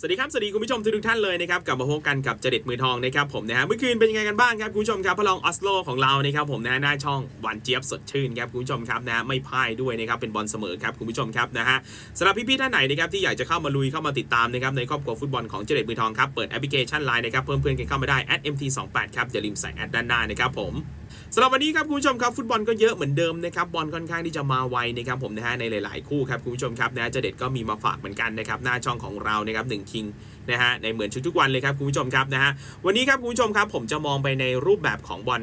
สวัสดีครับสวัสดีคุณผู้ชมทุกท่านเลยนะครับกลับมาพบกันกับเจเด็ดมือทองนะครับผมนะฮะเมื่อคืนเป็นยังไงกันบ้างครับคุณผู้ชมครับพระรองออสโลของเรานะครับผมนะฮะหน้าช่องหวานเจี๊ยบสดชื่นครับคุณผู้ชมครับนะฮะไม่พ่ายด้วยนะครับเป็นบอลเสมอครับคุณผู้ชมครับนะฮะสำหรับพี่ๆท่านไหนนะครับที่อยากจะเข้ามาลุยเข้ามาติดตามนะครับในครอบครัวฟุตบอลของเจเด็ดมือทองครับเปิดแอปพลิเคชันไลน์นะครับเพิ่มเพื่อนกันเข้ามาได้ @mt28 ครับอย่าลืมใส่แอดด้านหน้านะครับผม สำหรับวันนี้ครับคุณผู้ชมครับฟุตบอลก็เยอะเหมือนเดิมนะครับบอลค่อนข้างที่จะมาไวนะครับผมนะฮะในหลาย ๆ คู่ครับคุณผู้ชมครับนะเจเด็ดก็มีมาฝากเหมือนกันนะครับหน้าช่องของเรานะครับหนึ่งคิงนะฮะในเหมือนชุดทุกวันเลยครับคุณผู้ชมครับนะฮะวันนี้ครับคุณผู้ชมครับผมจะมองไปในรูปแบบของบอล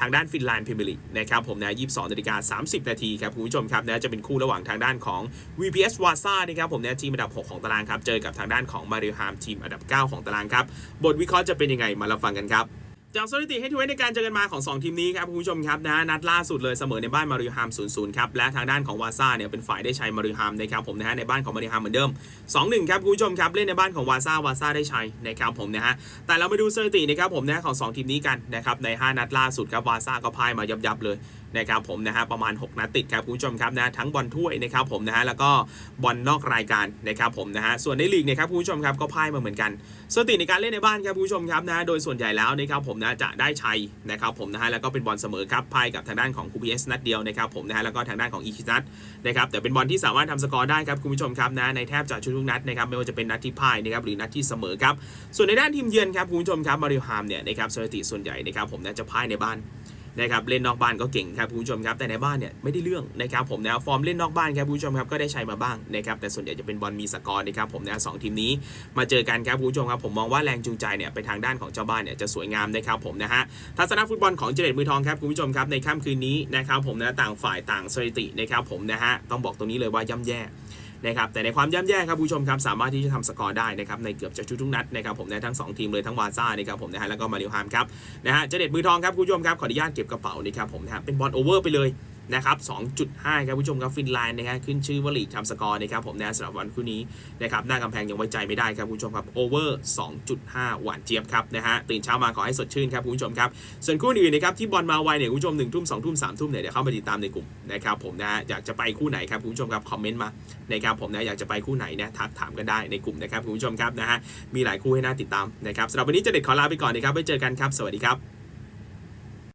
ทางด้านฟินแลนด์พรีเมียร์ลีกนะครับผมนะ 22นาฬิกา30 นาทีครับคุณผู้ชมครับนะจะเป็นคู่ระหว่างทางด้านของ VPS วาซ่านะครับผมนะทีมอันดับ 6 ของตารางครับ เจอกับทางด้านของมาริฮามทีมอันดับ 9 ของตารางครับ บทวิเคราะห์จะเป็นยังไงมาเราฟังกันครับ จากสถิติให้ทุกในการเจอกันมาของ 2 ทีมนี้ครับคุณผู้ชมครับนะนัดล่าสุดเลยเสมอในบ้านมาริฮาม 0-0 ครับ และทางด้านของวาซ่าเนี่ยเป็นฝ่ายได้ใชัยมาริฮามนะครับผมนะฮะในบ้านของมาริฮามเหมือนเดิม 2-1 ครับคุณผู้ชมครับเล่นในบ้านของวาซ่าวาซ่าได้ใชัยนะครับผมนะฮะแต่เรามาดูสถิตินะครับผมนะของ 2 ทีมนี้กันนะครับใน 5 นัดล่าสุดครับวาซ่าก็พ่ายมายับๆเลยนะครับผมนะฮะประมาณ 6 นัดติดครับคุณผู้ชมครับนะทั้งบอลถ้วยนะครับผมนะฮะแล้วก็บอลนอกรายการนะครับผมนะฮะส่วนในลีกเนี่ยครับคุณผู้ชมครับก็พ่ายมาเหมือนกันสถิติในการเล่นในบ้านครับคุณผู้ชมครับนะโดยส่วนใหญ่แล้วนะครับผมนะจะได้ชัยนะครับผมนะฮะแล้วก็เป็นบอลเสมอครับพ่ายกับทางด้านของคูเอสนัดเดียวนะครับผมนะฮะแล้วก็ทางด้านของอีชินัดนะครับแต่เป็นบอลที่สามารถทำสกอร์ได้ครับคุณผู้ชมครับนะในแทบจะทุกนัดนะครับไม่ว่าจะเป็นนัดที่พ่ายนะครับหรือนัดที่เสมอครับส่วนในด้านทีมเยือนครับคุณผู้ชมครับมาริฮามเนี่ยนะครับสถิติส่วนใหญ่นะครับผมนะจะพ่ายในบ้าน นะครับเล่นนอกบ้านก็เก่งครับคุณผู้ชมครับแต่ในบ้านเนี่ยไม่ได้เรื่องนะครับผมนะฟอร์มเล่นนอกบ้านครับคุณผู้ชมครับก็ได้ใช้มาบ้างนะครับแต่ส่วนใหญ่จะเป็นบอลมีสกอร์นะครับผมนะสองทีมนี้มาเจอกันครับคุณผู้ชมครับผมมองว่าแรงจูงใจเนี่ยไปทางด้านของเจ้าบ้านเนี่ยจะสวยงามนะครับผมนะฮะทัศนฟุตบอลของเจเด็ดมือทองครับคุณผู้ชมครับในค่ำคืนนี้นะครับผมนะต่างฝ่ายต่างสถิตินะครับผมนะฮะต้องบอกตรงนี้เลยว่าย่ำแย่ นะครับแต่ในความย่ำแย่ครับผู้ชมครับสามารถที่จะทำสกอร์ได้นะครับในเกือบจะทุกนัดนะครับผมในทั้ง 2 ทีมเลยทั้งวาซ่านะครับผมนะฮะแล้วก็มาริโอฮามครับนะฮะเจเด็ดมือทองครับคุณผู้ชมครับขออนุญาตเก็บกระเป๋านี่ครับผมนะฮะเป็นบอลโอเวอร์ไปเลย นะครับ 2.5 ครับผู้ชมครับฟินแลนด์นะฮะขึ้นชื่อว่าลีกทำสกอร์นะครับผมนะสำหรับวันคู่นี้นะครับหน้ากำแพงยังไว้ใจไม่ได้ครับผู้ชมครับโอเวอร์ 2.5 หวานเจี๊ยบครับนะฮะตื่นเช้ามาขอให้สดชื่นครับผู้ชมครับ ส่วนคู่อื่นนะครับที่บอลมาไวเนี่ยผู้ชมหนึ่งทุ่มสองทุ่มสามทุ่มเนี่ยเดี๋ยวเข้ามาติดตามในกลุ่มนะครับผมนะฮะอยากจะไปคู่ไหนครับผู้ชมครับคอมเมนต์มานะครับผมนะอยากจะไปคู่ไหนเนี่ยทักถามกันได้ในกลุ่มนะครับผู้ชมครับนะฮะมีหลายคู่ให้น่าติดตามนะครับสำหรับวันนี้เจะเด็ดขอลาไปก่อนนะครับไว้เจอกันครับ สวัสดีครับ